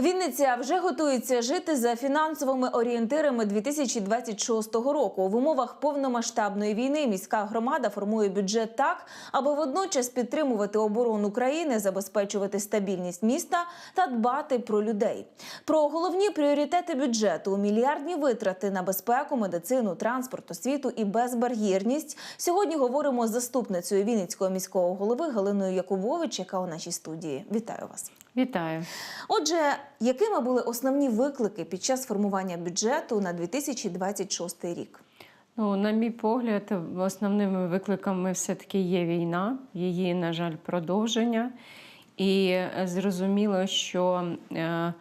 Вінниця вже готується жити за фінансовими орієнтирами 2026 року. В умовах повномасштабної війни міська громада формує бюджет так, аби водночас підтримувати оборону країни, забезпечувати стабільність міста та дбати про людей. Про головні пріоритети бюджету, мільярдні витрати на безпеку, медицину, транспорт, освіту і безбар'єрність. Сьогодні говоримо з заступницею Вінницького міського голови Галиною Якубович, яка у нашій студії. Вітаю вас. Вітаю. Отже, якими були основні виклики під час формування бюджету на 2026 рік? Ну, на мій погляд, основними викликами все-таки є війна, її, на жаль, продовження. І зрозуміло, що е,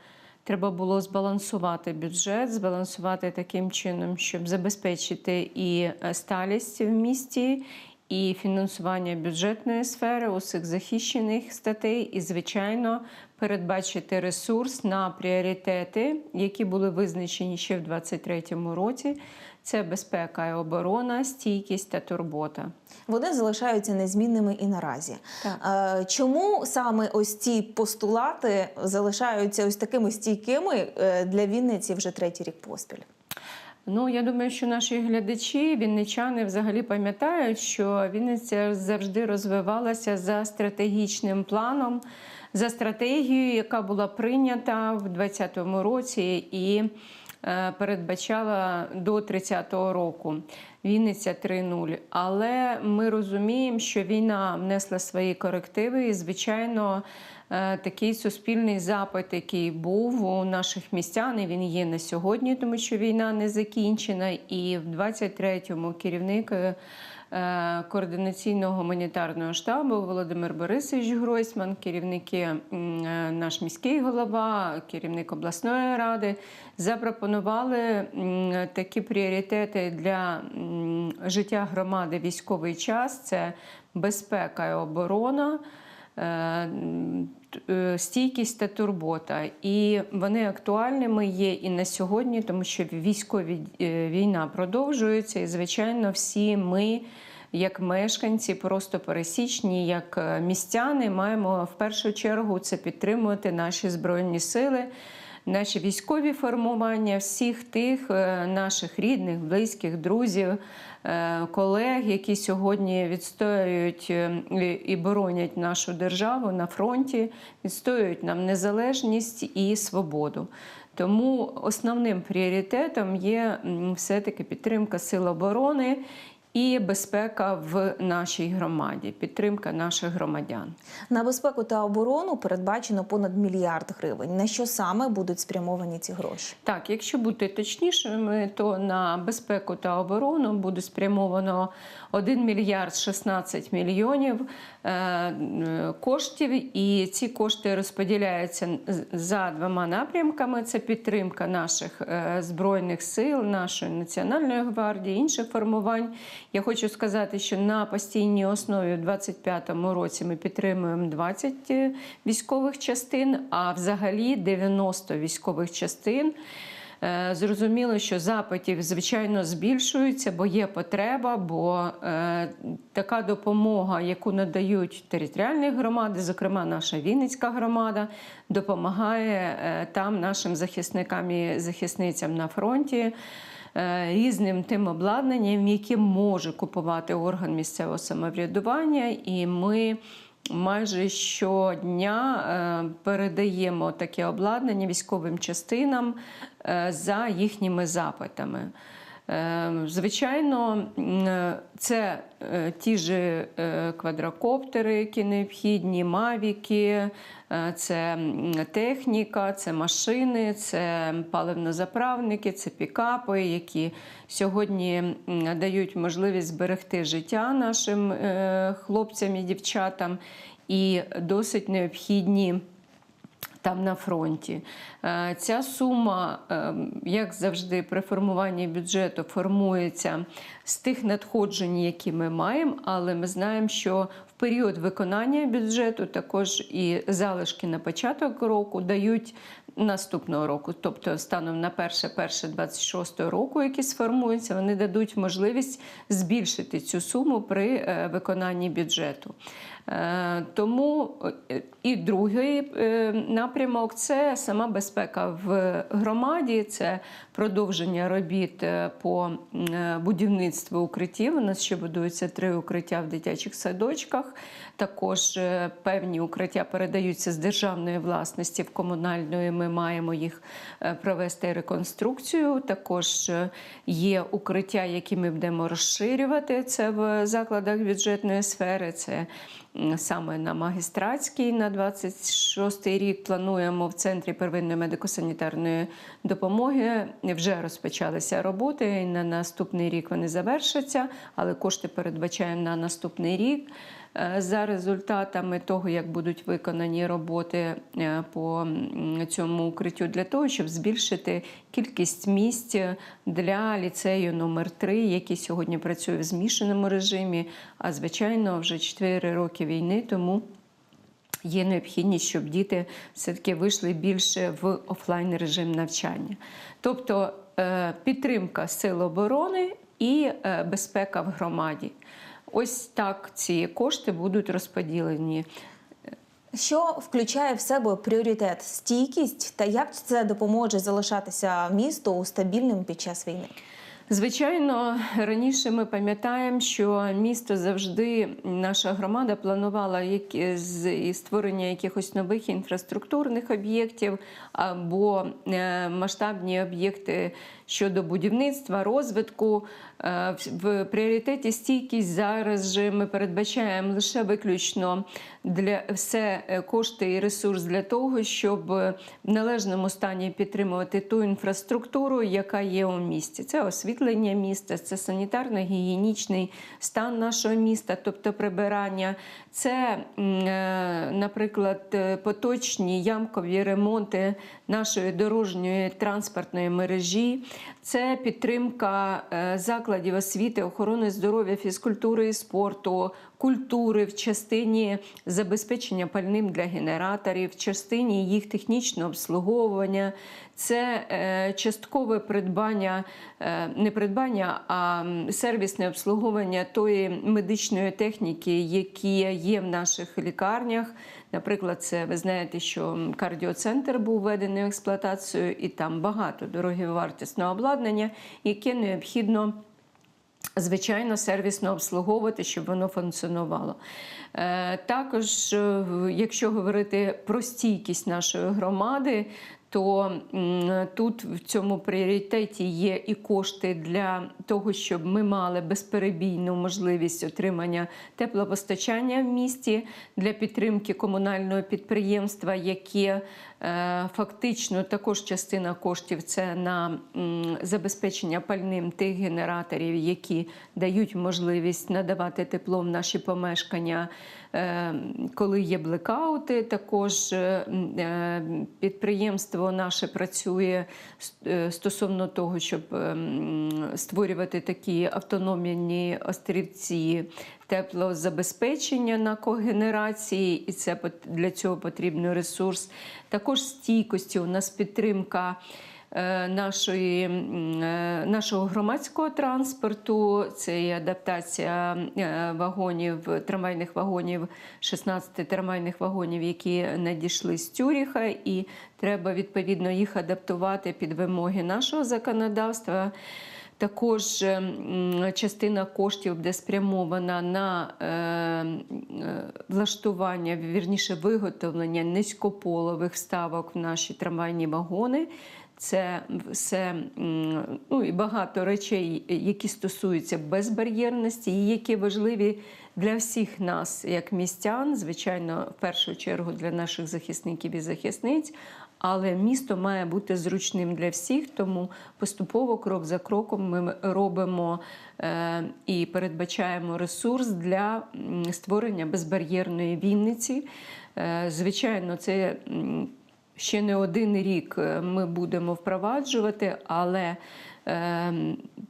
треба було збалансувати бюджет, збалансувати таким чином, щоб забезпечити і е, сталість в місті, і фінансування бюджетної сфери усіх захищених статей, і, звичайно, передбачити ресурс на пріоритети, які були визначені ще в 2023 році. Це безпека і оборона, стійкість та турбота. Вони залишаються незмінними і наразі. Так. Е, Чому саме ось ці постулати залишаються ось такими стійкими е, для Вінниці вже третій рік поспіль? Ну, я думаю, що наші глядачі, вінничани, взагалі пам'ятають, що Вінниця завжди розвивалася за стратегічним планом, за стратегією, яка була прийнята в 2020 році і е, передбачала до 30-го року. Вінниця 3.0. Але ми розуміємо, що війна внесла свої корективи, і, звичайно, такий суспільний запит, який був у наших містян, і він є на сьогодні, тому що війна не закінчена. І в 23-му керівник е, е, координаційного гуманітарного штабу Володимир Борисович Гройсман, керівники е, наш міський голова, керівник обласної ради запропонували такі пріоритети для життя громади військовий час: це безпека і оборона. Е, Стійкість та турбота, і вони актуальними є і на сьогодні, тому що військові е, війна продовжується, і звичайно, всі ми, як мешканці, просто пересічні, як е, містяни, маємо в першу чергу це підтримувати наші збройні сили наші військові формування, всіх тих е, наших рідних, близьких, друзів, е, колег, які сьогодні відстоюють е, і- боронять нашу державу на фронті, відстоюють нам незалежність і свободу. Тому основним пріоритетом є все-таки підтримка сил оборони. І безпека в нашій громаді, підтримка наших громадян. На безпеку та оборону передбачено понад мільярд гривень. На що саме будуть спрямовані ці гроші? Так, якщо бути точнішими, то на безпеку та оборону буде спрямовано 1 мільярд 16 мільйонів е, коштів, і ці кошти розподіляються за двома напрямками: це підтримка наших е, збройних сил, нашої національної гвардії, інших формувань. Я хочу сказати, що на постійній основі в 2025 році ми підтримуємо 20 військових частин, а взагалі 90 військових частин. Е, Зрозуміло, що запитів, звичайно, збільшуються, бо є потреба, бо е, така допомога, яку надають територіальні громади, зокрема наша Вінницька громада, допомагає е, там нашим захисникам і захисницям на фронті. Е, Різним тим обладнанням, яке може купувати орган місцевого самоврядування, і ми майже щодня е, передаємо таке обладнання військовим частинам е, за їхніми запитами. Е, Звичайно, е, це е, ті ж е, квадрокоптери, які необхідні, мавіки, це техніка, це машини, це паливнозаправники, це пікапи, які сьогодні дають можливість зберегти життя нашим хлопцям і дівчатам, і досить необхідні там на фронті. Е, Ця сума, е, як завжди, при формуванні бюджету формується з тих надходжень, які ми маємо, але ми знаємо, що в період виконання бюджету також і залишки на початок року дають наступного року, тобто станом на 1.1.26 року, які сформуються, вони дадуть можливість збільшити цю суму при е, виконанні бюджету. Е, Тому е, і другий напрямок це сама безпека в громаді, це продовження робіт по будівництву укриттів. У нас ще будуються три укриття в дитячих садочках. Також певні укриття передаються з державної власності в комунальну, і Маємо їх е, провести реконструкцію. Також е, є укриття, які ми будемо розширювати. Це в закладах бюджетної сфери. Це саме на магістратській на 26 рік плануємо в центрі первинної медико-санітарної допомоги. Вже розпочалися роботи. і На наступний рік вони завершаться, але кошти передбачаємо на наступний рік. Е, За результатами того, як будуть виконані роботи е, по цьому укриттю, для того, щоб збільшити кількість місць для ліцею номер 3 який сьогодні працює в змішаному режимі. А звичайно, вже 4 роки війни, тому є необхідність, щоб діти все-таки вийшли більше в офлайн режим навчання. Тобто е, підтримка сил оборони і безпека в громаді. Ось так ці кошти будуть розподілені. Що включає в себе пріоритет стійкість та як це допоможе залишатися місту стабільним під час війни? Звичайно, раніше ми пам'ятаємо, що місто завжди наша громада планувала які- з створення якихось нових інфраструктурних об'єктів або е, масштабні об'єкти щодо будівництва, розвитку. Е, В пріоритеті стійкість зараз же ми передбачаємо лише виключно для все е, кошти і ресурс для того, щоб в належному стані підтримувати ту інфраструктуру, яка є у місті. Це освітлення міста, це санітарно-гігієнічний стан нашого міста, тобто прибирання. Це, е, наприклад, е, поточні ямкові ремонти нашої дорожньої транспортної мережі, це підтримка е, закладів освіти, охорони здоров'я, фізкультури і спорту, культури в частині забезпечення пальним для генераторів, в частині їх технічного обслуговування. Це часткове придбання, не придбання, а сервісне обслуговування тої медичної техніки, які є в наших лікарнях. Наприклад, це ви знаєте, що кардіоцентр був введений в експлуатацію, і там багато дороговартісного обладнання, яке необхідно. Звичайно, сервісно обслуговувати, щоб воно функціонувало. Е, Також, е, якщо говорити про стійкість нашої громади, то тут в цьому пріоритеті є і кошти для того, щоб ми мали безперебійну можливість отримання теплопостачання в місті для підтримки комунального підприємства, яке фактично також частина коштів це на забезпечення пальним тих генераторів, які дають можливість надавати тепло в наші помешкання. Е, Коли є блекаути, також е, е, підприємство наше працює е, стосовно того, щоб е, створювати такі автономні острівці теплозабезпечення на когенерації, і це для цього потрібен ресурс. Також стійкості у нас підтримка. е, Нашої, е, нашого громадського транспорту це і адаптація е, вагонів, трамвайних вагонів, 16 трамвайних вагонів, які надійшли з Тюріха, і треба відповідно їх адаптувати під вимоги нашого законодавства. Також е, частина коштів буде спрямована на е, е, влаштування, вірніше виготовлення низькополових вставок в наші трамвайні вагони. Це все ну, і багато речей, які стосуються безбар'єрності, і які важливі для всіх нас, як містян, звичайно, в першу чергу для наших захисників і захисниць. Але місто має бути зручним для всіх, тому поступово, крок за кроком, ми робимо е, і передбачаємо ресурс для створення безбар'єрної Вінниці. Е, звичайно, це ще не один рік е, ми будемо впроваджувати, але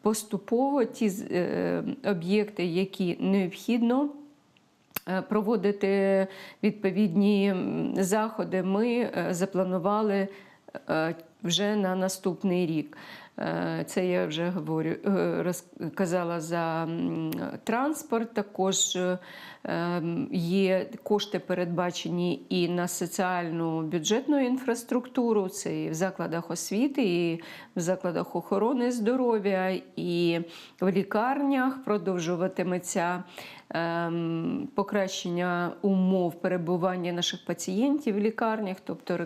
поступово ті об'єкти, які необхідно. Е, Проводити відповідні заходи. Ми е, запланували е, вже на наступний рік. Е, Це я вже говорю, е, розказала за транспорт. Також е, ем, є кошти передбачені і на соціальну бюджетну інфраструктуру. Це і в закладах освіти, і в закладах охорони здоров'я, і в лікарнях продовжуватиметься ем, покращення умов перебування наших пацієнтів в лікарнях, тобто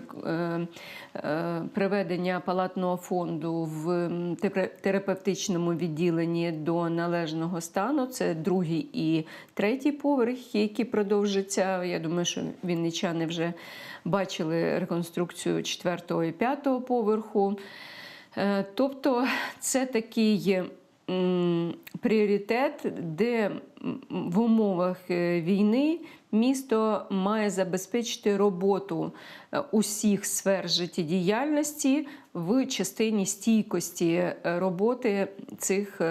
приведення палатного фонду в терапевтичному відділенні до належного стану. Це другий і третій поверх, які продовжаться. Я думаю, що вінничани вже бачили реконструкцію четвертого і п'ятого поверху. Е, Тобто це такий пріоритет, де в умовах е, війни місто має забезпечити роботу е, усіх сфер життєдіяльності в частині стійкості е, роботи цих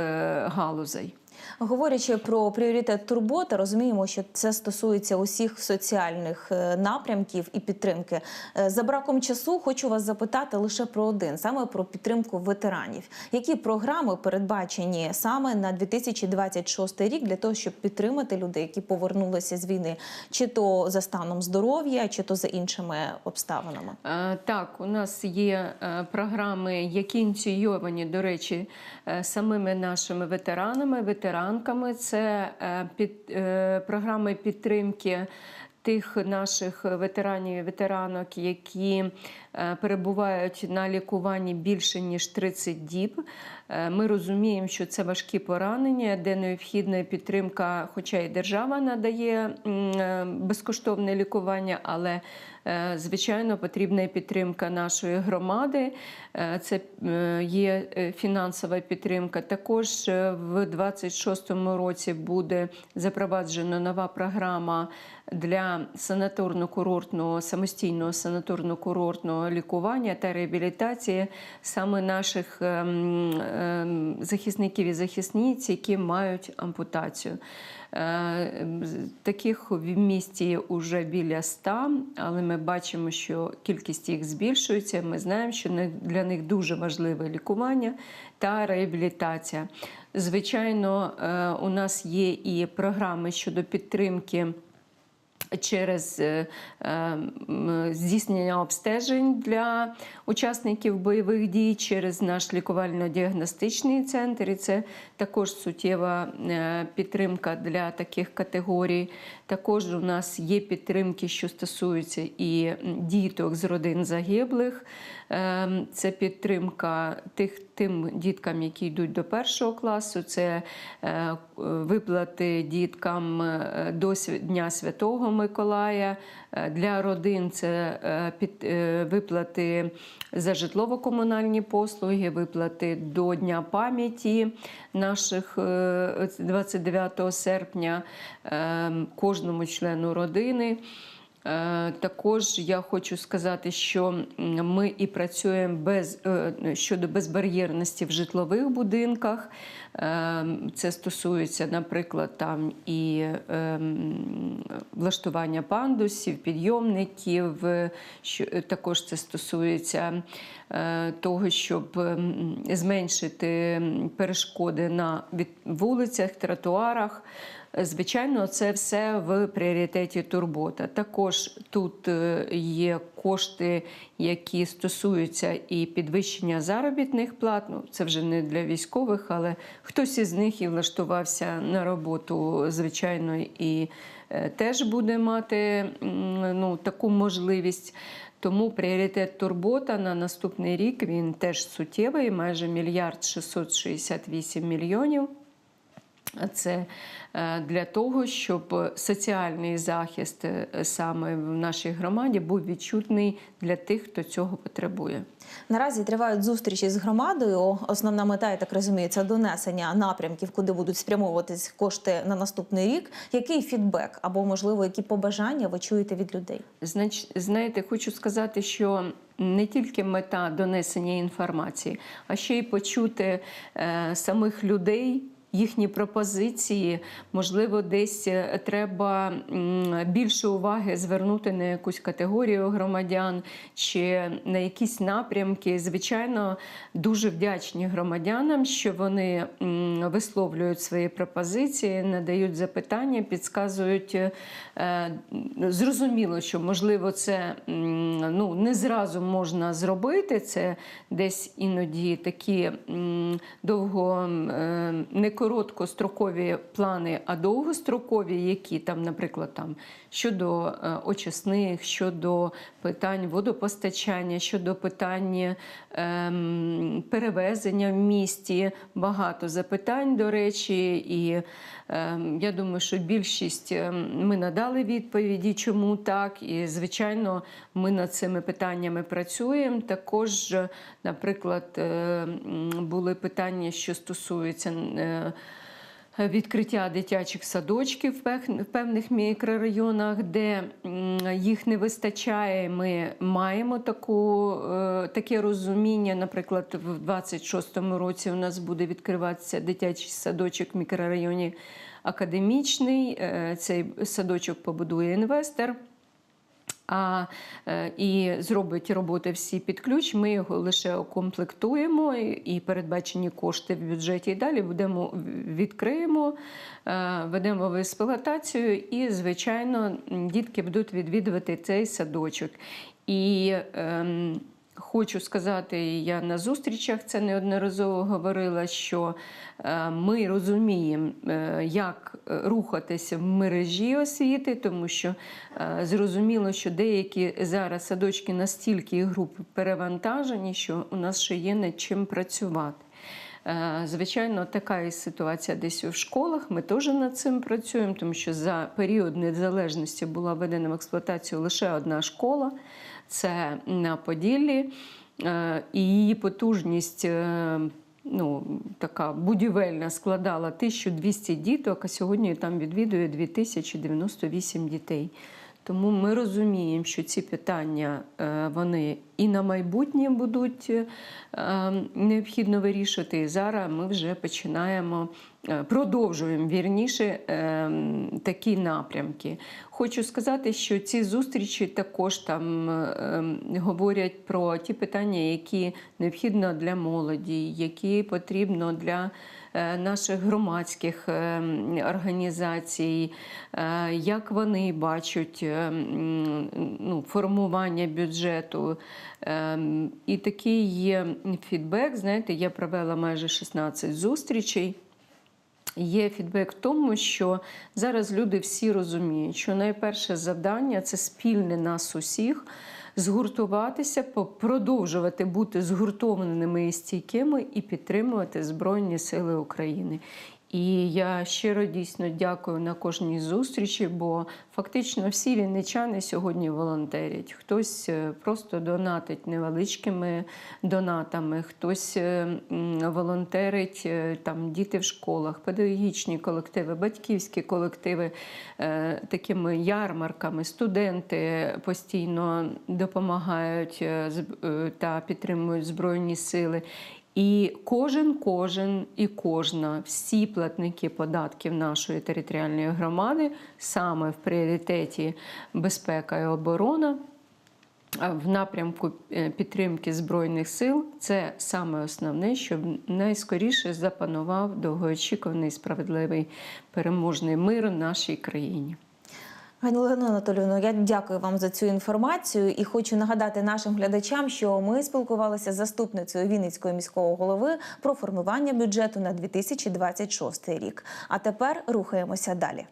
галузей. Говорячи про пріоритет турбота, розуміємо, що це стосується усіх соціальних е, напрямків і підтримки. Е, За браком часу хочу вас запитати лише про один, саме про підтримку ветеранів. Які програми передбачені саме на 2026 рік для того, щоб підтримати людей, які повернулися з війни, чи то за станом здоров'я, чи то за іншими обставинами? Е, Так, у нас є програми, які ініційовані, до речі, самими нашими ветеранами, ветеранками. Це е, під, е, програми підтримки тих наших ветеранів і ветеранок, які перебувають на лікуванні більше ніж 30 діб. Е, Ми розуміємо, що це важкі поранення, де необхідна підтримка, хоча і держава надає е, безкоштовне лікування, але е, звичайно потрібна підтримка нашої громади. Е, Це е, є е, фінансова підтримка. Також е, в 26-му році буде запроваджена нова програма для санаторно-курортного самостійного санаторно-курортного лікування та реабілітації саме наших ем, ем, захисників і захисниць, які мають ампутацію. Е, Таких в місті вже біля 100, але ми бачимо, що кількість їх збільшується. Ми знаємо, що для них дуже важливе лікування та реабілітація. Звичайно, е, у нас є і програми щодо підтримки через е, е, м, здійснення обстежень для учасників бойових дій через наш лікувально-діагностичний центр. І це також суттєва е, підтримка для таких категорій. Також у нас є підтримки, що стосуються і діток з родин загиблих. Е, Це підтримка тих тим діткам, які йдуть до першого класу. Це е, виплати діткам е, до Дня Святого Миколая. Е, Для родин це виплати за житлово-комунальні послуги, виплати до Дня пам'яті наших е, 29 серпня е, кожному члену родини. Е, Також я хочу сказати, що ми і працюємо без, е, щодо безбар'єрності в житлових будинках. Е, Це стосується, наприклад, там і ем, влаштування пандусів, підйомників. е, е, Також це стосується е, того, щоб ем, зменшити перешкоди на вулицях, тротуарах. Звичайно, це все в пріоритеті турбота. Також тут є кошти, які стосуються і підвищення заробітних плат. Ну, це вже не для військових, але хтось із них і влаштувався на роботу, звичайно, і е, теж буде мати ну, таку можливість. Тому пріоритет турбота на наступний рік він теж суттєвий, майже мільярд 668 мільйонів. Це е, для того, щоб соціальний захист е, саме в нашій громаді був відчутний для тих, хто цього потребує. Наразі тривають зустрічі з громадою. Основна мета, я так розумію, це донесення напрямків, куди будуть спрямовуватись кошти на наступний рік. Який фідбек або, можливо, які побажання ви чуєте від людей? Знач, знаєте, хочу сказати, що не тільки мета донесення інформації, а ще й почути е, самих людей, їхні пропозиції. Можливо, десь е, треба більше уваги звернути на якусь категорію громадян чи на якісь напрямки. Звичайно, дуже вдячні громадянам, що вони висловлюють свої пропозиції, надають запитання, підказують. Е, Зрозуміло, що можливо це ну, не зразу можна зробити. Це десь іноді такі довго е, не короткострокові плани, а довгострокові, які там, наприклад, там щодо е, очисних, щодо питань водопостачання, щодо питань ем, перевезення в місті. Багато запитань, до речі, і ем, я думаю, що більшість ем, ми надали відповіді, чому так. І, звичайно, ми над цими питаннями працюємо. Також, е, наприклад, е, були питання, що стосуються. Відкриття дитячих садочків в певних мікрорайонах, де їх не вистачає. Ми маємо таку, е, таке розуміння. Наприклад, в 26-му році у нас буде відкриватися дитячий садочок в мікрорайоні академічний. Е, Цей садочок побудує інвестор. А, е, і зробить роботи всі під ключ. Ми його лише окомплектуємо і, передбачені кошти в бюджеті. І далі будемо відкриємо, е, ведемо в експлуатацію, і, звичайно, дітки будуть відвідувати цей садочок. І ем, Хочу сказати, я на зустрічах це неодноразово говорила, що е, ми розуміємо, е, як е, рухатися в мережі освіти, тому що зрозуміло, що деякі зараз садочки настільки і групи перевантажені, що у нас ще є над чим працювати. Звичайно, така і ситуація десь у школах. Ми теж над цим працюємо, тому що за період незалежності була введена в експлуатацію лише одна школа це на Поділлі, Е, і її потужність. е, Ну, така будівельна складала 1200 діток, а сьогодні там відвідує 2098 дітей. Тому ми розуміємо, що ці питання е, вони і на майбутнє будуть е, необхідно вирішити. І зараз ми вже починаємо, е, продовжуємо вірніше е, такі напрямки. Хочу сказати, що ці зустрічі також там е, говорять про ті питання, які необхідно для молоді, які потрібно для наших громадських е, організацій, е, як вони бачать е, ну, формування бюджету. Е, І такий є фідбек. Знаєте, я провела майже 16 зустрічей. Є фідбек в тому, що зараз люди всі розуміють, що найперше завдання це спільне нас усіх згуртуватися, продовжувати бути згуртованими і стійкими і підтримувати Збройні Сили України. І я щиро дійсно дякую на кожній зустрічі, бо фактично всі вінничани сьогодні волонтерять. Хтось е, просто донатить невеличкими донатами, хтось е, волонтерить е, там діти в школах, педагогічні колективи, батьківські колективи такими ярмарками. Студенти постійно допомагають та підтримують збройні сили. І кожен, кожен і кожна, всі платники податків нашої територіальної громади саме в пріоритеті безпека і оборона. В напрямку е, підтримки збройних сил це саме основне, щоб найскоріше запанував довгоочікуваний справедливий переможний мир в нашій країні. Пані Олено я дякую вам за цю інформацію і хочу нагадати нашим глядачам, що ми спілкувалися з заступницею Вінницького міського голови про формування бюджету на 2026 рік. А тепер рухаємося далі.